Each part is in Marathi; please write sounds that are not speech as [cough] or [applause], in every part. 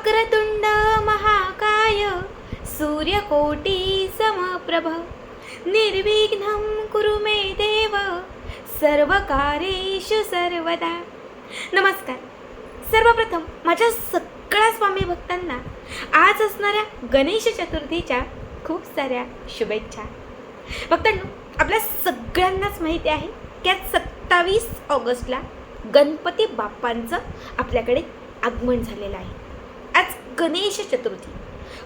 वक्रतुंड महाकाय सूर्यकोटी समप्रभ निर्विघ्नं कुरु मे देव सर्वकारेषु सर्वदा। नमस्कार। सर्वप्रथम माझ्या सगळ्या स्वामी भक्तांना आज असणाऱ्या गणेश चतुर्थीच्या खूप साऱ्या शुभेच्छा. भक्तांनो आपल्या सगळ्यांनाच माहिती आहे की आज सत्तावीस ऑगस्टला गणपती बाप्पांचं आपल्याकडे आगमन झालेलं आहे. गणेश चतुर्थी.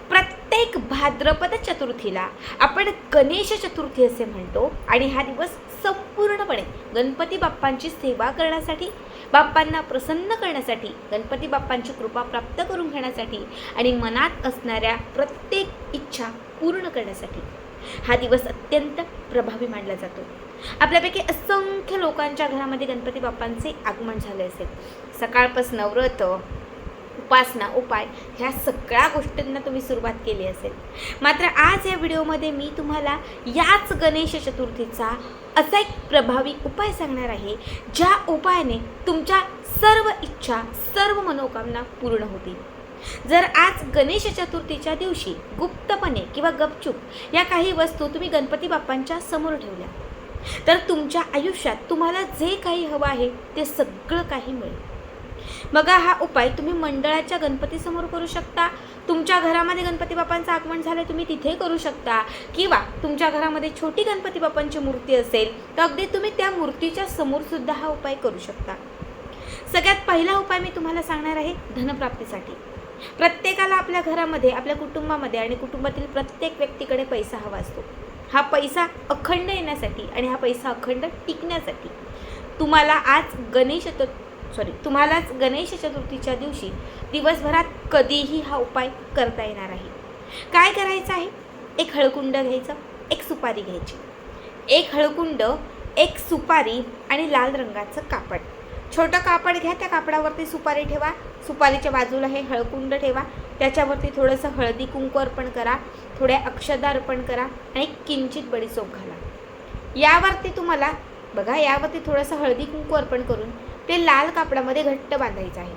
प्रत्येक भाद्रपद चतुर्थीला आपण गणेश चतुर्थी असे म्हणतो आणि हा दिवस संपूर्णपणे गणपती बाप्पांची सेवा करण्यासाठी बाप्पांना प्रसन्न करण्यासाठी गणपती बाप्पांची कृपा प्राप्त करून घेण्यासाठी आणि मनात असणाऱ्या प्रत्येक इच्छा पूर्ण करण्यासाठी हा दिवस अत्यंत प्रभावी मानला जातो. आपल्यापैकी असंख्य लोकांच्या घरामध्ये गणपती बाप्पांचे आगमन झाले असेल. सकाळपासून व्रत उपासना उपाय ह्या सगळ्या गोष्टींना तुम्ही सुरुवात केली असेल. मात्र आज या व्हिडिओमध्ये मी तुम्हाला याच गणेश चतुर्थीचा असा एक प्रभावी उपाय सांगणार आहे ज्या उपायाने तुमच्या सर्व इच्छा सर्व मनोकामना पूर्ण होतील. जर आज गणेश चतुर्थीच्या दिवशी गुप्तपणे किंवा गपचूप या काही वस्तू तुम्ही गणपती बाप्पांच्या समोर ठेवल्या तर तुमच्या आयुष्यात तुम्हाला जे काही हवं आहे ते सगळं काही मिळेल. बघा हा उपाय तुम्ही मंडळाच्या गणपतीसमोर करू शकता. तुमच्या घरामध्ये गणपती बाप्पांचं आगमन झालं तुम्ही तिथे करू शकता. किंवा तुमच्या घरामध्ये छोटी गणपती बाप्पांची मूर्ती असेल तर अगदी तुम्ही त्या मूर्तीच्या समोरसुद्धा हा उपाय करू शकता. सगळ्यात पहिला उपाय मी तुम्हाला सांगणार आहे धनप्राप्तीसाठी. प्रत्येकाला आपल्या घरामध्ये आपल्या कुटुंबामध्ये आणि कुटुंबातील प्रत्येक व्यक्तीकडे पैसा हवा असतो. हा पैसा अखंड येण्यासाठी आणि हा पैसा अखंड टिकण्यासाठी. तुम्हाला आज गणेश चतुर सॉरी तुम्हालाच गणेश चतुर्थीच्या दिवशी दिवसभरात कधीही हा उपाय करता येणार आहे. काय करायचं आहे? एक हळकुंड घ्यायचं एक सुपारी घ्यायची. एक हळकुंड एक सुपारी आणि लाल रंगाचं कापड. छोटं कापड घ्या त्या कापडावरती सुपारी ठेवा. सुपारीच्या बाजूला हे हळकुंड ठेवा. त्याच्यावरती थोडंसं हळदी कुंकू अर्पण करा थोड्या अक्षदा अर्पण करा आणि किंचित बडीसोप घाला. यावरती तुम्हाला बघा यावरती थोडंसं हळदी कुंकू अर्पण करून ते लाल कापडामध्ये घट्ट बांधायचं आहे.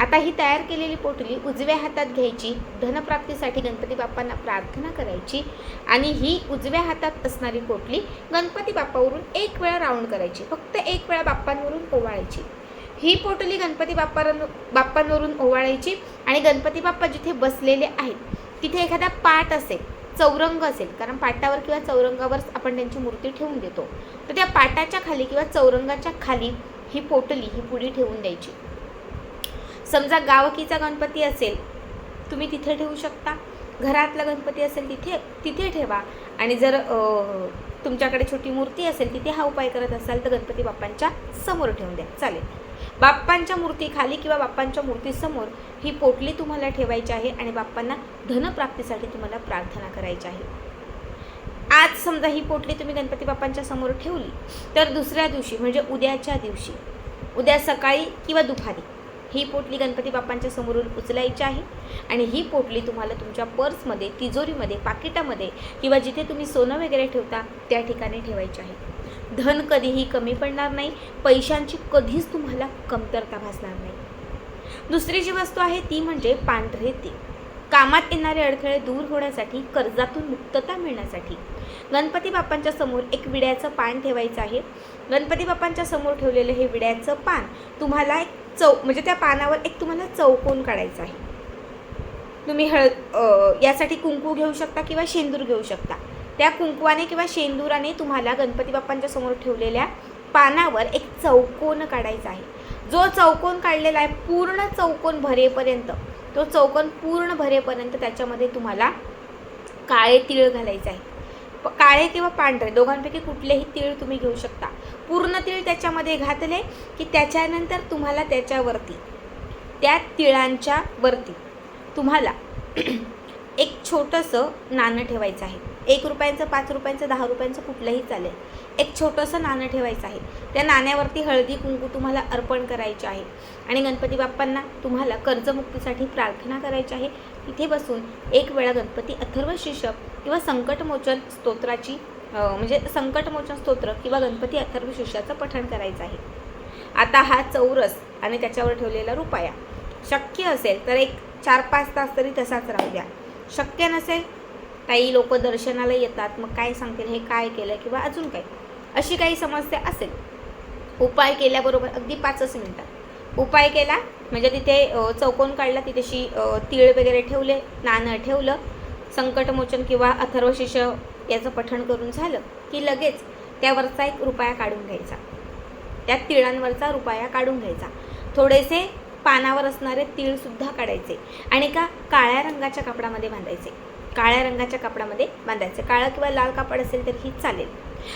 आता ही तयार केलेली पोटली उजव्या हातात घ्यायची धनप्राप्तीसाठी गणपती बाप्पांना प्रार्थना करायची आणि ही उजव्या हातात असणारी पोटली गणपती बाप्पावरून एक वेळा राऊंड करायची फक्त एक वेळा बाप्पांवरून ओवाळायची. ही पोटली गणपती बाप्पां बाप्पांवरून ओवाळायची आणि गणपती बाप्पा जिथे बसलेले आहेत तिथे एखादा पाट असेल चौरंग असेल कारण पाटावर किंवा चौरंगावर आपण त्यांची मूर्ती ठेवून देतो तर त्या पाटाच्या खाली किंवा चौरंगाच्या खाली ही पोटली ही पुढी ठेवून द्यायची. समजा गावकीचा गणपती असेल तुम्ही तिथे ठेवू शकता. घरातला गणपती असेल तिथे तिथे ठेवा. आणि जर तुमच्याकडे छोटी मूर्ती असेल तिथे हा उपाय करत असाल तर गणपती बाप्पांच्या समोर ठेवून द्या. चालेल. बाप्पांच्या मूर्ती खाली किंवा बाप्पांच्या मूर्तीसमोर ही पोटली तुम्हाला ठेवायची आहे आणि बाप्पांना धनप्राप्तीसाठी तुम्हाला प्रार्थना करायची आहे. आज समजा ही पोटली तुम्ही गणपती बाप्पांच्या समोर ठेवली तर दुसऱ्या दिवशी म्हणजे उद्याच्या दिवशी उद्या सकाळी किंवा दुपारी ही पोटली गणपती बाप्पांच्या समोरून उचलायची आहे. आणि ही पोटली तुम्हाला तुमच्या पर्समध्ये तिजोरीमध्ये पाकिटामध्ये किंवा जिथे तुम्ही सोनं वगैरे ठेवता त्या ठिकाणी ठेवायची आहे. धन कधीही कमी पडणार नाही पैशांची कधीच तुम्हाला कमतरता भासणार नाही. दुसरी जी वस्तू आहे ती म्हणजे पांढरे ते कामात येणारे अडथळे दूर होण्यासाठी कर्जातून मुक्तता मिळण्यासाठी गणपती बाप्पांच्या समोर एक विड्याचं पान ठेवायचं आहे. गणपती बाप्पांच्या समोर ठेवलेलं हे विड्याचं पान तुम्हाला एक चौ म्हणजे त्या पानावर एक तुम्हाला चौकोन काढायचा आहे. तुम्ही हळद यासाठी कुंकू घेऊ शकता किंवा शेंदूर घेऊ शकता. त्या कुंकवाने किंवा शेंदुराने तुम्हाला गणपती बाप्पांच्या समोर ठेवलेल्या पानावर एक चौकोन काढायचा आहे. जो चौकोन काढलेला आहे पूर्ण चौकोन भरेपर्यंत तो चौकोन पूर्ण भरेपर्यंत त्याच्यामध्ये तुम्हाला काळे तिळ घालायचे आहे. काळे किंवा पांढरे दोघांपैकी कुठलेही तीळ तुम्ही घेऊ शकता. पूर्ण तीळ त्याच्यामध्ये घातले की त्याच्यानंतर तुम्हाला त्याच्यावरती त्या तिळांच्या वरती तुम्हाला [clears throat] एक छोटंसं नाणं ठेवायचं आहे. एक रुपयांचं पाच रुपयांचं दहा रुपयांचं कुठलंही चालेल. एक छोटंसं नाणं ठेवायचं आहे. त्या नाण्यावरती हळदी कुंकू तुम्हाला अर्पण करायचे आहे. आणि गणपती बाप्पांना तुम्हाला कर्जमुक्तीसाठी प्रार्थना करायची आहे. तिथे बसून एक वेळा गणपती अथर्व शीर्षक किंवा संकटमोचन स्तोत्राची म्हणजे संकटमोचन स्तोत्र किंवा गणपती अथर्व शिष्याचं पठण करायचं आहे. आता हा चौरस आणि त्याच्यावर ठेवलेला रुपया. शक्य असेल तर एक चार पाच तास तरी तसाच राहू द्या. शक्य नसेल काही लोक दर्शनाला येतात मग काय सांगतील हे काय केलं किंवा अजून काय? अशी काही समस्या असेल? उपाय केल्याबरोबर अगदी पाचच मिनटात उपाय केला म्हणजे तिथे चौकोन काढला तिथेशी तीळ वगैरे ठेवले नाणं ठेवलं संकटमोचन किंवा अथर्वशिष्य याचं पठण करून झालं की लगेच त्यावरचा एक रुपया काढून घ्यायचा. त्या तिळांवरचा रुपया काढून घ्यायचा. थोडेसे पानावर असणारे तीळसुद्धा काढायचे आणि का काळ्या रंगाच्या कापडामध्ये बांधायचे. काळ्या रंगाच्या कापडामध्ये बांधायचं. काळं किंवा लाल कापड असेल तरीही चालेल.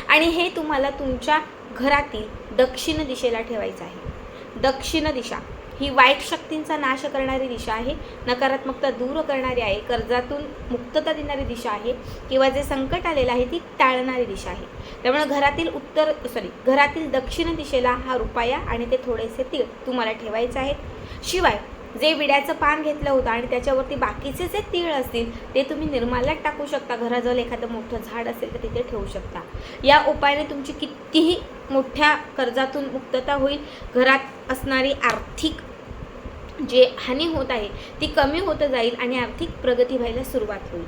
आणि हे तुम्हाला तुमच्या घरातील दक्षिण दिशेला ठेवायचं आहे. दक्षिण दिशा ही वाईट शक्तींचा नाश करणारी दिशा आहे नकारात्मकता दूर करणारी आहे कर्जातून मुक्तता देणारी दिशा आहे किंवा जे संकट आलेलं आहे ती टाळणारी दिशा आहे. त्यामुळे घरातील उत्तर सॉरी घरातील दक्षिण दिशेला हा रुपया आणि ते थोडेसे तीळ तुम्हाला ठेवायचे आहेत. शिवाय जे विड्याचं पान घेतलं होतं आणि त्याच्यावरती बाकीचे जे तीळ असतील ते तुम्ही निर्माल्यात टाकू शकता. घराजवळ एखादं मोठं झाड असेल तर तिथे ठेवू शकता. या उपायाने तुमची कितीही मोठ्या कर्जातून मुक्तता होईल. घरात असणारी आर्थिक जे हानी होत आहे ती कमी होत जाईल आणि आर्थिक प्रगती व्हायला सुरुवात होईल.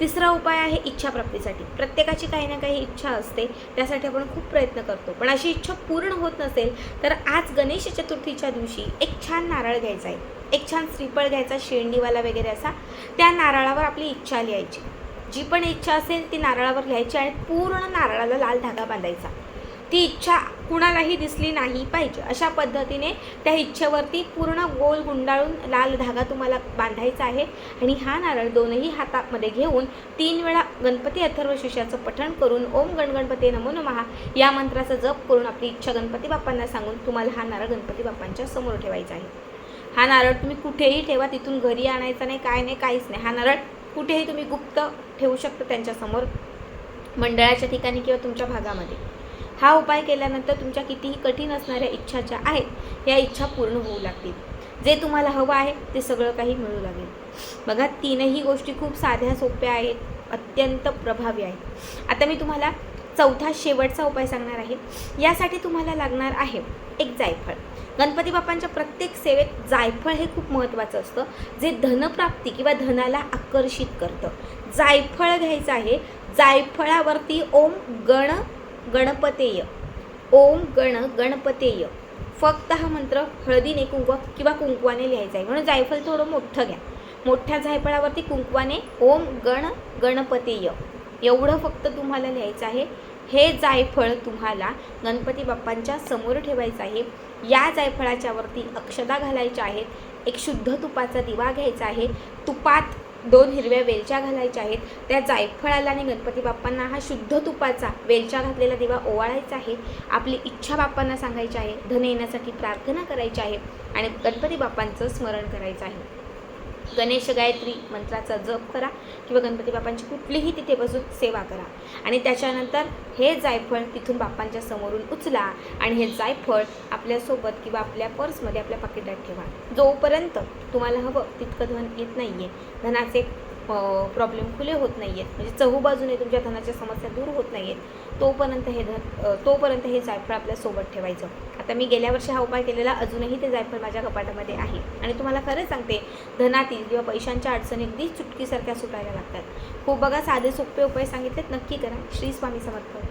तिसरा उपाय आहे इच्छाप्राप्तीसाठी प्रत्येकाची काही ना काही इच्छा असते त्यासाठी आपण खूप प्रयत्न करतो. पण अशी इच्छा पूर्ण होत नसेल तर आज गणेश चतुर्थीच्या दिवशी एक छान नारळ घ्यायचा आहे. एक छान श्रीफळ घ्यायचा शेंडीवाला वगैरे असा. त्या नारळावर आपली इच्छा लिहायची. जी पण इच्छा असेल ती नारळावर लिहायची आणि पूर्ण नारळाला लाल धागा बांधायचा. ती इच्छा कुणालाही दिसली नाही पाहिजे. अशा पद्धतीने त्या इच्छेवरती पूर्ण गोल गुंडाळून लाल धागा तुम्हाला बांधायचा आहे आणि हा नारळ दोनही हातामध्ये घेऊन तीन वेळा गणपती अथर्वशीर्षाचं पठण करून ओम गणगणपती नमो महा या मंत्राचा जप करून आपली इच्छा गणपती बाप्पांना सांगून तुम्हाला हा नारळ गणपती बाप्पांच्या समोर ठेवायचा आहे. हा नारळ तुम्ही कुठेही ठेवा तिथून घरी आणायचा नाही काय नाही काहीच नाही. हा नारळ कुठेही तुम्ही गुप्त ठेवू शकता त्यांच्यासमोर मंडळाच्या ठिकाणी किंवा तुमच्या भागामध्ये. हा उपाय केल्यानंतर तुमच्या कितीही कठीण असणाऱ्या इच्छा ज्या आहेत या इच्छा पूर्ण होऊ लागतील. जे तुम्हाला हवं आहे ते सगळं काही मिळू लागेल. बघा तीनही गोष्टी खूप साध्या सोप्या आहेत अत्यंत प्रभावी आहेत. आता मी तुम्हाला चौथा शेवटचा उपाय सांगणार आहे. यासाठी तुम्हाला लागणार आहे एक जायफळ. गणपती बाप्पांच्या प्रत्येक सेवेत जायफळ हे खूप महत्त्वाचं असतं जे धनप्राप्ती किंवा धनाला आकर्षित करतं. जायफळ घ्यायचं आहे जायफळावरती ओम गण गणपतेय. ओम गण गणपतेय. फक्त हा मंत्र हळदीने कुंकवा किंवा कुंकवाने लिहायचा आहे. म्हणून जायफळ थोडं मोठं घ्या. मोठ्या जायफळावरती कुंकवाने ओम गण गणपतेय. एवढं फक्त तुम्हाला लिहायचं आहे. हे जायफळ तुम्हाला गणपती बाप्पांच्या समोर ठेवायचं आहे. या जायफळाच्या वरती अक्षदा घालायच्या आहेत. एक शुद्ध तुपाचा दिवा घ्यायचा आहे. तुपात दोन हिरव्या वेलच्या घालायच्या आहेत. त्या जायफळाला आणि गणपती बाप्पांना हा शुद्ध तुपाचा वेलच्या घातलेला दिवा ओवाळायचा आहे. आपली इच्छा बाप्पांना सांगायची आहे. धन येण्यासाठी प्रार्थना करायची आहे आणि गणपती बाप्पांचं स्मरण करायचं आहे. गणेश गायत्री मंत्राचा जप करा किंवा गणपती बाप्पांची कुठलीही तिथे बसून सेवा करा. आणि त्याच्यानंतर हे जायफळ तिथून बाप्पांच्या समोरून उचला आणि हे जायफळ आपल्यासोबत किंवा आपल्या पर्समध्ये आपल्या पाकिटात ठेवा. जोपर्यंत तुम्हाला हवं तितकं धन येत नाही आहे धनाचे प्रॉब्लेम खुले होत नाही आहेत म्हणजे चहूबाजूने तुमच्या धनाच्या समस्या दूर होत नाही आहेत तोपर्यंत हे धन तोपर्यंत हे जायफळ आपल्यासोबत ठेवायचं. आता मी गेल्या वर्षी हा उपाय केलेला अजूनही ते जायफळ माझ्या कपाटामध्ये आहे. आणि तुम्हाला खरं सांगते धनातील किंवा पैशांच्या अडचणी अगदी चुटकीसारख्या सुटायला लागतात. खूप बघा साधे सोपे उपाय सांगितलेत नक्की करा. श्री स्वामी समर्थ.